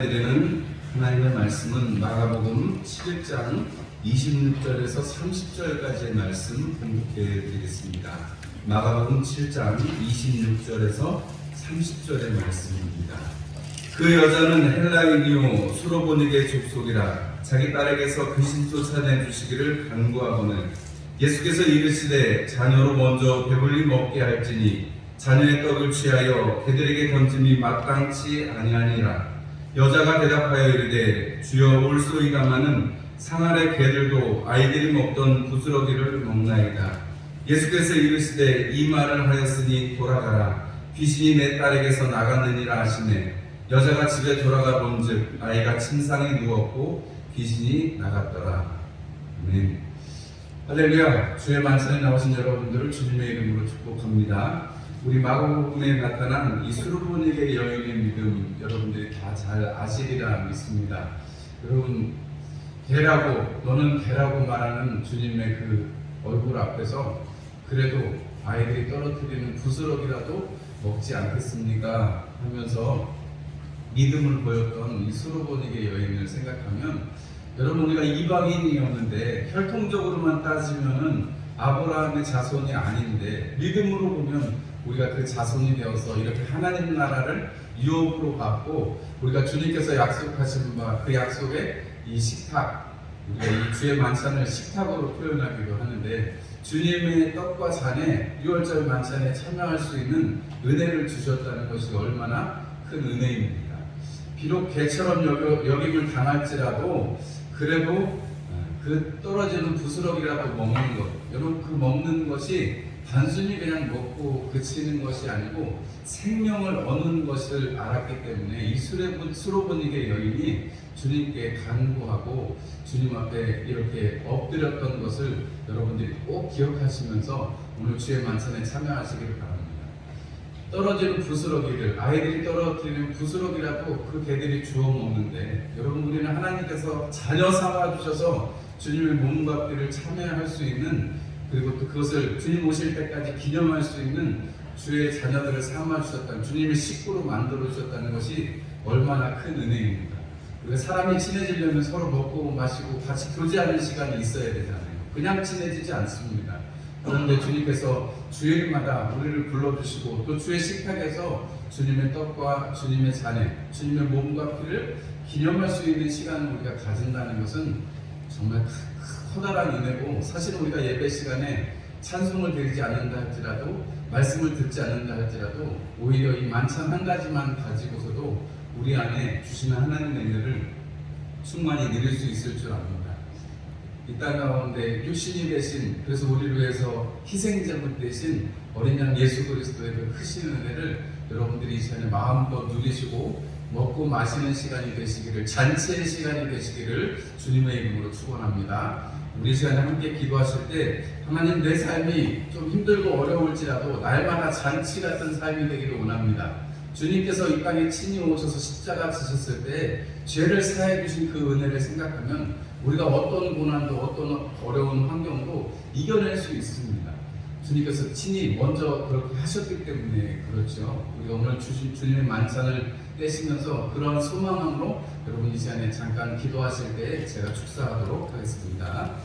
드리는 하나님의 말씀은 마가복음 11장 26절에서 30절까지의 말씀 공독해 드리겠습니다. 마가복음 7장 26절에서 30절의 말씀입니다. 그 여자는 헬라인이요 수로보닉의 족속이라 자기 딸에게서 귀신 쫓아내 주시기를 간구하거늘 예수께서 이르시되 자녀로 먼저 배불리 먹게 할지니 자녀의 떡을 취하여 그들에게 던짐이 마땅치 아니하니라 여자가 대답하여 이르되 주여 올소이다마는 상아의 개들도 아이들이 먹던 부스러기를 먹나이다. 예수께서 이르시되 이 말을 하였으니 돌아가라. 귀신이 내 딸에게서 나갔느니라 하시매 여자가 집에 돌아가 본즉 아이가 침상에 누웠고 귀신이 나갔더라. 아멘. 할렐루야. 주의 만찬에 나오신 여러분들을 주님의 이름으로 축복합니다. 우리 마고복음에 나타난 이 수르보닉의 여인의 믿음 여러분들이 다 잘 아시리라 믿습니다. 여러분 개라고 너는 개라고 말하는 주님의 그 얼굴 앞에서 그래도 아이들이 떨어뜨리는 부스러기라도 먹지 않겠습니까? 하면서 믿음을 보였던 이 수르보닉의 여인을 생각하면 여러분 우리가 이방인이었는데 혈통적으로만 따지면은 아브라함의 자손이 아닌데 믿음으로 보면 우리가 그 자손이 되어서 이렇게 하나님 나라를 유업으로 받고 우리가 주님께서 약속하신 바 그 약속의 이 식탁 우리가 이 주의 만찬을 식탁으로 표현하기도 하는데 주님의 떡과 잔에 6월절 만찬에 참여할 수 있는 은혜를 주셨다는 것이 얼마나 큰 은혜입니다. 비록 개처럼 여김을 당할지라도 그래도 그 떨어지는 부스러기라도 먹는 것 여러분 그 먹는 것이 단순히 그냥 먹고 그치는 것이 아니고 생명을 얻는 것을 알았기 때문에 이 수로보닉의 여인이 주님께 간구하고 주님 앞에 이렇게 엎드렸던 것을 여러분들이 꼭 기억하시면서 오늘 주의 만찬에 참여하시기를 바랍니다. 떨어지는 부스러기를 아이들이 떨어뜨리는 부스러기라도 그 개들이 주워 먹는데 여러분 우리는 하나님께서 자녀 삼아 주셔서 주님의 몸과 피를 참여할 수 있는 그리고 또 그것을 주님 오실 때까지 기념할 수 있는 주의 자녀들을 삼아 주셨다는 주님의 식구로 만들어 주셨다는 것이 얼마나 큰 은혜입니다. 사람이 친해지려면 서로 먹고 마시고 같이 교제하는 시간이 있어야 되잖아요. 그냥 친해지지 않습니다. 그런데 주님께서 주일마다 우리를 불러주시고 또 주의 식탁에서 주님의 떡과 주님의 잔에 주님의 몸과 피를 기념할 수 있는 시간을 우리가 가진다는 것은 정말 커다란 은혜고 사실 우리가 예배 시간에 찬송을 드리지 않는다 할지라도 말씀을 듣지 않는다 할지라도 오히려 이 만찬 한 가지만 가지고서도 우리 안에 주시는 하나님의 은혜를 충만히 누릴 수 있을 줄 압니다. 이 땅 가운데 육신이 되신 그래서 우리를 위해서 희생제물 대신 어린 양 예수 그리스도의 그 크신 은혜를 여러분들이 이 시간에 마음껏 누리시고 먹고 마시는 시간이 되시기를 잔치의 시간이 되시기를 주님의 이름으로 축원합니다. 우리 시간에 함께 기도하실 때 하나님 내 삶이 좀 힘들고 어려울지라도 날마다 잔치 같은 삶이 되기를 원합니다. 주님께서 이 땅에 친히 오셔서 십자가 지셨을 때 죄를 사해 주신 그 은혜를 생각하면 우리가 어떤 고난도 어떤 어려운 환경도 이겨낼 수 있습니다. 주님께서 친히 먼저 그렇게 하셨기 때문에 그렇죠. 우리 오늘 주신 주님의 만찬을 떼시면서 그런 소망으로 여러분 이 시간에 잠깐 기도하실 때 제가 축사하도록 하겠습니다.